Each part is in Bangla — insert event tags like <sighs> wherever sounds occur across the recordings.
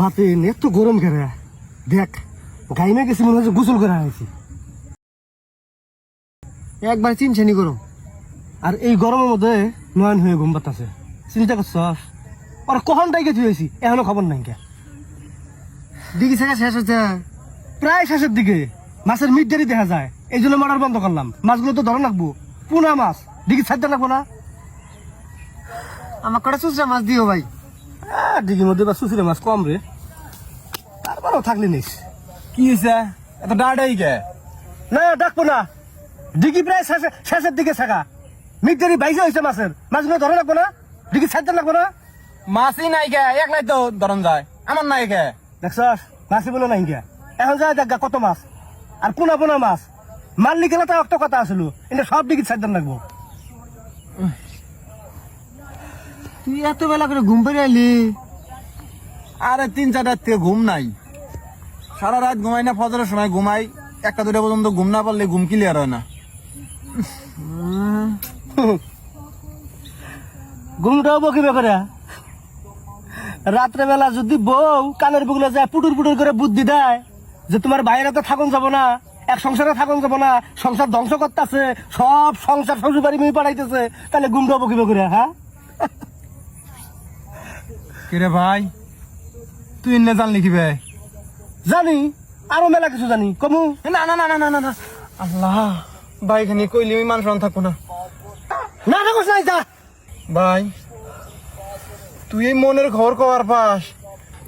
বাপে এত গরম কেরে দেখ গাইমে গেছি মনে হচ্ছে গোসল করে আছি একবার চিনছেনি গরম। আর এই গরমের মধ্যে নয়ন হয়ে ঘুম পাতাছে। চিন্তা করছ আর কখন টাইকে থুয়েছি এখনও খবর নাই কে? দিকে থেকে শেষ হচ্ছে, প্রায় শেষের দিকে। মাছের মিট দেরি দেখা যায়। এই জন্য মারার বন্ধ করলাম। মাছগুলো তো ধরা লাগবো পুনা মাছ। দিকে ছাড়তে লাগবো না? আমার কটা চুচরা মাছ দিও ভাই। আহ, দিঘির মধ্যে বা সুসিরে মাছ কম রে। তারপরেও থাকলে নিস। কি হয়েছে এত ডাড়াই কে? না ডাকবো না। দিঘি প্রায় শেষে- শেষের দিকে থাকা মিট দেরি বাইশে হয়েছে মাছের। মাছগুলো ধরে লাগবো না। দিঘি ছাড়তে লাগবো না। মাছই নাই কে? এক নাই তো ধরন যায়। আমার নাই কে? দেখছস? মাছি বলে নাই গিয়া এখন যায় দেখ গা কত মাছ। আর পোনা পোনা মাছ। মারলি গেলে তো একটা কথা আসলো। এটা সব দিকে ছাড়তে লাগবো তুই এত বেলা করে ঘুম পেরে আইলি আরে, তিন চারটার থেকে ঘুম নাই। সারা রাত ঘুমাই না, ফজরের সময় ঘুমাই। একটা দুটা পর্যন্ত ঘুম না পারলে ঘুম ক্লিয়ার হয় না। <laughs> ঘুমটাও বকিবে করে রাত্রে বেলা যদি বউ কানের বুগলে যায়, পুটুর পুটুর করে বুদ্ধি দেয় যে তোমার বাইরে তো থাকুন যাব না, এক সংসারে থাকুন যাব না, সংসার ধ্বংস করতেছে, সব সংসার শ্বশুর বাড়ি মেয়ে পাঠাইতেছে তাহলে ঘুমটাও বকিবে করে হ্যাঁ? কিরে ভাই? তুই এনে জানলি কি বে জানি আরও মেলা কিছু জানি কমু। না না না না না না না। আল্লাহ ভাই খানি কইলি ওই মানুষ থাকব না। না থাকুস নাই যা। ভাই তুই এই মনের খবর কবার পাস?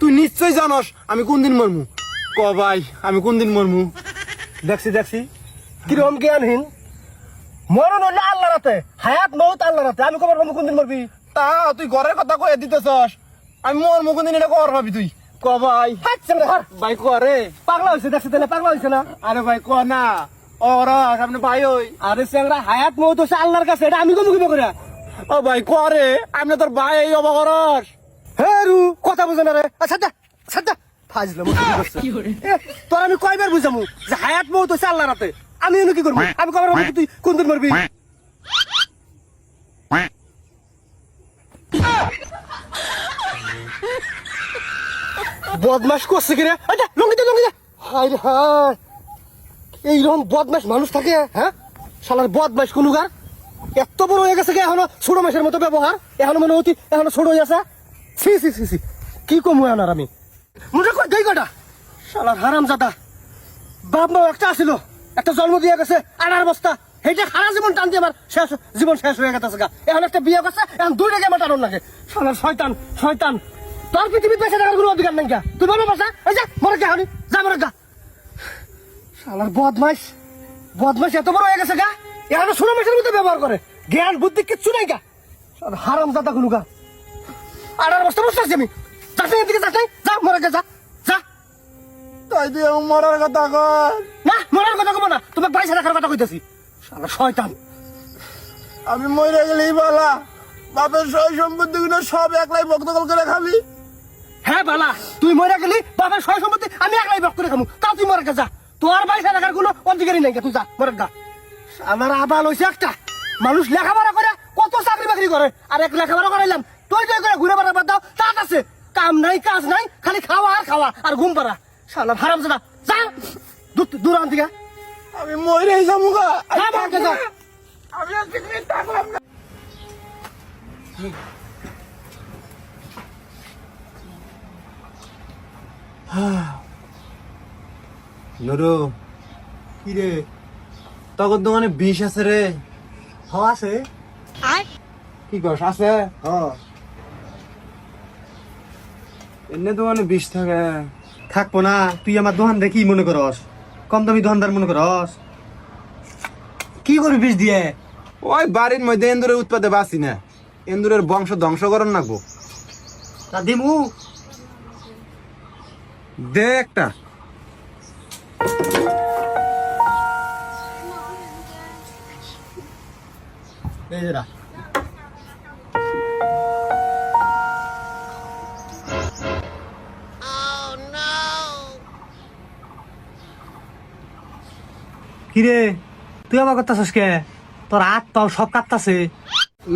তুই নিশ্চয় জানস আমি কোন দিন মরমু। ক ভাই আমি কোন দিন মরমু? দেখছি দেখছি। কীরকম জ্ঞানহীন মরণ হইলে আল্লাহ রাতে হায়াত মৌত আল্লাহ রাতে আমি কবার কোন দিন মরবি? তা তুই ঘরের কথা কয়ে দিতেছস। আমি মরমু কোন দিন এটা কর ভাবি তুই। ক ভাই? ভাই করে। পাগলা হয়েছে দেখছি তাহলে পাগলা হয়েছে না? আরে ভাই ক না। ওর আপনি ভাই ওই। আরে স্যাংরা হায়াত মৌত হচ্ছে আল্লাহর কাছে এটা আমি কমু কিবে করে ও ভাই করে আপনি তোর ভাই এই অবকরস হে রু কথা বুঝে না রে। আচ্ছা আচ্ছা ফাজলাম তোর আমি কয়বার বুঝামু যে হায়াত মৌত হচ্ছে আল্লাহর রাতে আমি এনে কি করব? আমি কবার বলব তুই কোন দিন মরবি? বদমাস করছে কিরে? আচ্ছা লঙ্গি দে লঙ্গি দে। হাই রে হাই এইরকম বদমাস মানুষ থাকে হ্যাঁ? শালার বদমাস কোনুগার। এত বড় হয়ে গেছে এখনও? ছোট মাসের মতো ব্যবহার। এখনও মনে অতি এখনও ছোট হয়ে আছে। সি সি সি সি কি কম হয় আমি? মনে কই, দেই কটা শালার হারাম জাদা বাপ মা একটা আসিল একটা জন্ম দিয়ে গেছে, আনার বস্তা। সেইটা সারা জীবন টান দিয়ে আমার শেষ জীবন শেষ হয়ে গেছে গা। এখন একটা বিয়ে করছে, এখন দুই রেগে আমার টানুন লাগে। শালার শয়তান শয়তান। তোর পৃথিবীর বেঁচে থাকার কোনো অধিকার নাই তুই বলো বাসা এই যা মরে গা হনি যা মরে গা শালার বদমাইশ। বদমাইশ এত বড় হয়ে গেছে গা। এখন ষোলো মাসের মধ্যে ব্যবহার করে। জ্ঞান বুদ্ধি কিচ্ছু নাই গা। হারাম জাদা কোনো গা। আনার বস্তা বসে আছি আমি। যাস না এদিকে যাস যা মরে গা যা যা। তাই তুই মরার কথা কর না মরার কথা কব না। তোমার পয়সা রাখার কথা কইতেছি। শালা শয়তান। আমি মরে গেলেই বলা। বাপের সই সম্পত্তি গুলো সব একলাই বক্তকল করে খাবি। বালা। তুই মরে গেলি বাবার সয় সম্পত্তি আমি একলাই বক করে খামু। তা তুই মরে যা তোর পয়সা রাখার কোনো অধিকারই নাই তুই যা মরে গা। আমার আবাল হইছে একটা। মানুষ লেখাপড়া করে কত চাকরি বাকরি করে। আর এক লেখাপড়া করাইলাম। তুই তুই করে ঘুরে বেড়া বাদ দাও তাত আছে। কাম নাই কাজ নাই খালি খাওয়া আর খাওয়া আর ঘুম পাড়া। শালা হারাম জাদা। যা দূর দূর আন দিকে। আমি মরে যাব গা। হ্যাঁ যা। আমি থাকলাম না। <sighs> নুরু কি রে তখন দোকানে বিষ আছে রে। হ আছে। কি কস আছে? হ। এনে দোকানে বিষ থাকে। থাকব না তুই আমার দোকান দেখি মনে করস। কম দামি দোকানদার মনে করস। কি করবি বিষ দিয়ে? ওই বাড়ির মধ্যে এন্দুরের উৎপাদে বাঁচি না। এন্দুরের বংশ ধ্বংস করন নাকবো। তা দিমু। দে একটা। কিরে, তুই আমার করতেছিস কে? তোর হাত পাও সব কাঁপতাছে।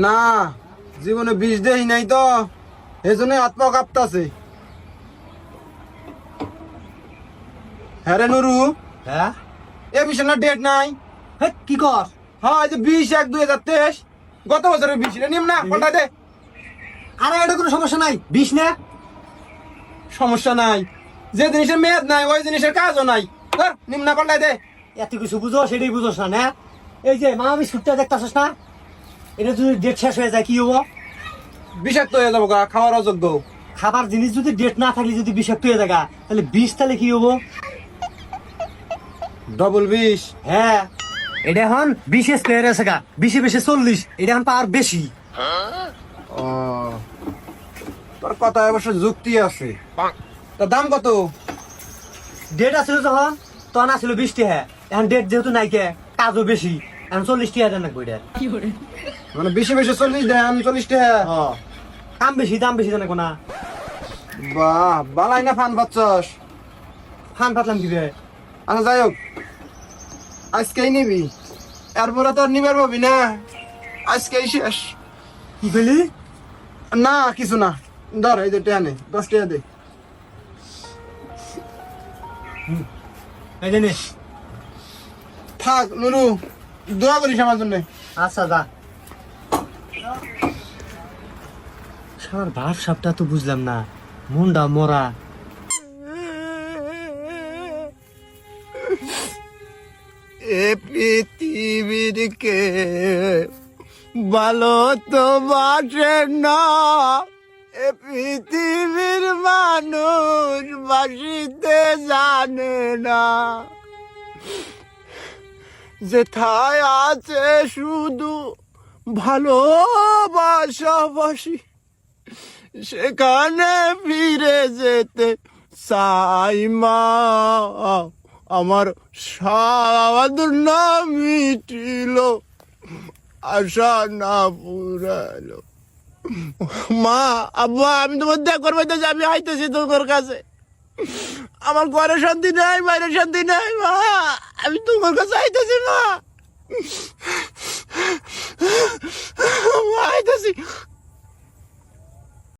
না, জীবনে বিষ দেই নাই তো এই জন্য হাত কাঁপতাছে। হ্যাঁ রে নুরু? হ্যাঁ? এ না ডেট নাই। হে কি কর হ্যাঁ এই যে বিশ এক দুই হাজার তেইশ। গত বছরের বিশ নিম না পাল্টা দে। আরে এটা কোনো সমস্যা নাই। বিষ না? সমস্যা নাই। যে জিনিসের মেয়াদ নাই ওই জিনিসের কাজও নাই। ধর নিম না পাল্টাই দে। এত কিছু বুঝো সেটাই বুঝোস না না? এই যে মা বিস্কুটটা দেখতেছস না? এটা যদি ডেট শেষ হয়ে যায় কি হব? বিষাক্ত হয়ে যাব খাওয়ার অযোগ্য। খাবার জিনিস যদি ডেট না থাকলে যদি বিষাক্ত হয়ে যায় তাহলে বিষ তাহলে কি হব? ডবল বিশ হ্যাঁ। এটা এখন বিশ স্কোয়ার আছে গা বিশে বিশে চল্লিশ। এটা এখন পাওয়ার বেশি। ও। তোর কথা অবশ্য যুক্তি আছে। তার দাম কত? ডেট আছিল যখন তখন আছিল বিশ টাকা এখন ডেট যেহেতু নাই কে কাজও বেশি। এখন চল্লিশ টাকা দেন লাগবে এটা। মানে বেশি বেশি চল্লিশ দেন চল্লিশ টাকা ও দাম বেশি দাম বেশি জানে কোনা। বাহ বালাই না ফান পাচ্ছস? ফান পাতলাম কি রে আচ্ছা যাই হোক। আজকেই নিবি। এরপরে তোর নিবার পাবি না। আজকেই শেষ। কি না কিছু না। ধর এই যে টেয়া নে দশ টাকা দে। থাক নুরু দোয়া করিস আমার জন্য। আচ্ছা যা। সার ভাব সাপটা তো বুঝলাম না। মুন্ডা মরা। এ পৃথিবীর কে ভালো তো বাসে না? এ পৃথিবীর মানুষ বাসিতে জানে না। যেথায় আছে শুধু ভালোবাসাবাসি সেখানে ফিরে যেতে চাই মা। আমার সাধু না মিটিল আশা না পুরালো। মা, আব্বা, আমি তোমার দেখ করব আমি আইতেছি তোমার কাছে। আমার ঘরে শান্তি নাই, বাইরে শান্তি নাই, মা। আমি তোমার কাছে আইতেছি মা, আইতেছি।